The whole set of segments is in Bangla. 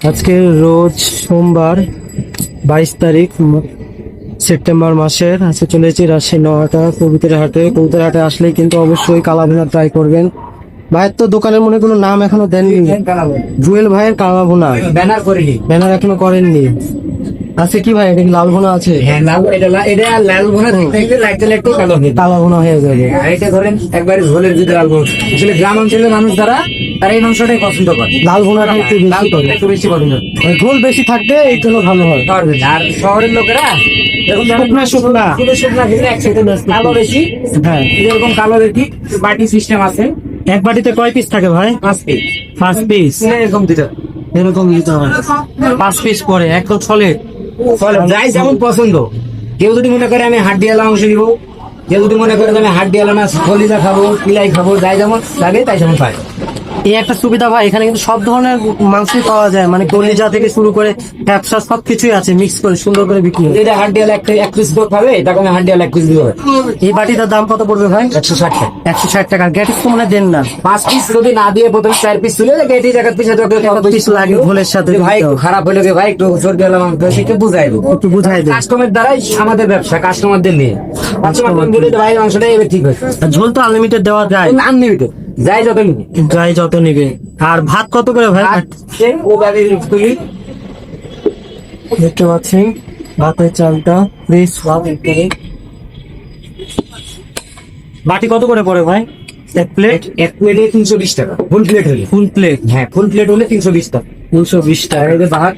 আজকে রোজ সোমবার বাইশ তারিখ সেপ্টেম্বর মাসের আজকে চলে এসেছি রাজশাহী নহাটা কবিতার হাটে। কবিতার হাটে আসলেই কিন্তু অবশ্যই কালাভুনা ট্রাই করবেন। ভাইয়ের তো দোকানের মনে কোনো নাম এখনও দেননি। জুয়েল ভাইয়ের কালাভুনা। ব্যানার করেনি। ব্যানার এখনও করেননি। আছে কি ভাই? এটা লাল ভুনা আছে? হ্যাঁ লাল এটা এটা লাল ভুনা দেখতে লাইট একটু কালো। হয়ে ভুনা হয়ে যাবে। এটা ধরেন একবারে ঝোলের ভিতরে লাল ভুনা আসলে গ্রাম অঞ্চলের মানুষ যারা তারা এই মাংসটাই পছন্দ করে। লাল ভুনাটা একটু লাল বেশি করে। একটু বেশি পছন্দ করে। ওই বেশি থাকবে এই জন্য ভালো হয়। আর শহরের লোকেরা এরকম শুকনা শুকনা। শুধু শুকনা খেলে একসাথে কালো বেশি। হ্যাঁ। যেরকম কালো বেশি বাটি সিস্টেম আছে। এক বাটিতে কয় পিস থাকে ভাই? পাঁচ পিস পাঁচ পিস এরকম দিতে এরকম হয়। পাঁচ পিস পরে একদম ছলে। ফলে যাই যেমন পছন্দ। কেউ যদি মনে করে আমি হাড্ডিয়ালা মাংস দিব কেউ যদি মনে করে যে আমি হাড্ডিয়ালা না কলিজা খাব পিলাই খাব যাই যেমন লাগে তাই যেমন পায়। এই একটা সুবিধা ভাই এখানে কিন্তু সব ধরনের মাংসই পাওয়া যায়। মানে কলিজা থেকে শুরু করে ব্যবসা সব কিছুই আছে মিক্স করে সুন্দর করে বিক্রি হয়। যেটা হাড্ডিয়ালা এক এক পিস খাবে তাকে আমি হাড্ডিয়ালা এক পিস দিব এই বাটিটার দাম কত পড়বে ভাই? একশো ষাট টাকা। একশো ষাট টাকা। গ্যাটিস তো মানে দেন না। পাঁচ পিস যদি না দিয়ে প্রথমে চার পিস তুলে এটি জায়গার পিস পিস লাগে ভোলের সাথে ভাই একটু হবে। খারাপ হলে ভাই একটু সর্দিয়ালা মাংস সেটা বুঝাই দেবো। একটু বুঝাই দেন কাস্টমার দ্বারাই আমাদের ব্যবসা কাস্টমারদের নিয়ে। কাস্টমার ভাই মাংসটা এবার ঠিক আর ঝোল তো আনলিমিটেড দেওয়া যায়। তো যাই যত নিবি। যাই যত নিবে। আর ভাত কত করে ভাই? ও বাড়ির তুলি দেখতে পাচ্ছেন ভাতের চালটা বেশ বাটি কত করে পড়ে ভাই? এক প্লেট এক প্লেটে তিনশো বিশ টাকা। ফুল প্লেট হলে? ফুল প্লেট হ্যাঁ ফুল প্লেট হলে তিনশো বিশ টাকা। তিনশো বিশ টাকা। এই যে ভাত।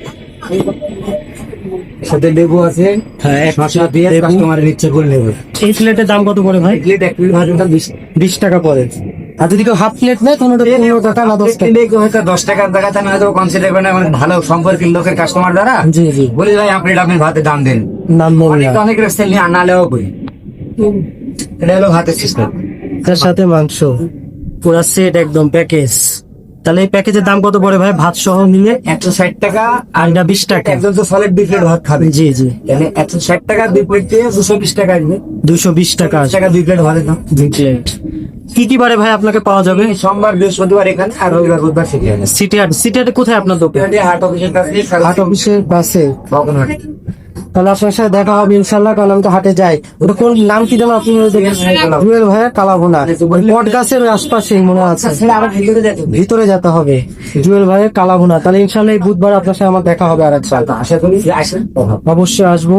সাথে লেবু আছে। হ্যাঁ মশলা দিয়ে। কাস্টমারের ইচ্ছে করে নেবে এই প্লেটের দাম কত করে ভাই? প্লেট এক প্লেট ভাজনটা বিশ। বিশ টাকা পড়ে। আর যদি কেউ হাফ প্লেট নেয় কোনোটা পনেরো টাকা না দশ টাকা হয়তো দশ টাকার জায়গাতে না হয়তো কনসিডার করে মানে ভালো সম্পর্কের লোকের কাস্টমার দ্বারা। জি জি। বলি ভাই আপনি আপনি ভাতে দাম দেন। নাম অনেক অনেক রেস্টুরেন্ট নিয়ে আনালেও করি এটা হলো ভাতের সিস্টেম তার সাথে মাংস। পুরা সেট একদম প্যাকেজ তাহলে এই প্যাকেজের দাম কত পড়ে ভাই? ভাত সহ মিলে? একশো ষাট টাকা আর এটা বিশ টাকা। একজন তো সলিড দুই প্লেট ভাত খাবে। জি জি। তাহলে একশো ষাট টাকা দুই প্লেট দিয়ে দুশো বিশ টাকা আসবে দুশো বিশ টাকা। টাকা দুই প্লেট ভাতের দাম। দুই প্লেট কি কি বারে ভাই আপনাকে পাওয়া যাবে সোমবার বৃহস্পতিবার এখানে আর রবিবার বুধবার সেখানে সিটি হাট সিটি হাটে কোথায় আপনার দোকান হাট অফিসের কাছে হাট অফিসের পাশে। তাহলে আপনার সাথে দেখা হবে ইনশাল্লাহ কারণ আমি তো হাটে যাই ওটা কোন নাম কি যেন আপনি জুয়েল ভাইয়া কালাভোনা বট গাছের আশপাশেই মনে আছে ভিতরে যেতে হবে। জুয়েল ভাইয়ের কালাভুনা তাহলে ইনশাল্লাহ এই বুধবার আপনার সাথে আমার দেখা হবে আর করি অবশ্যই আসব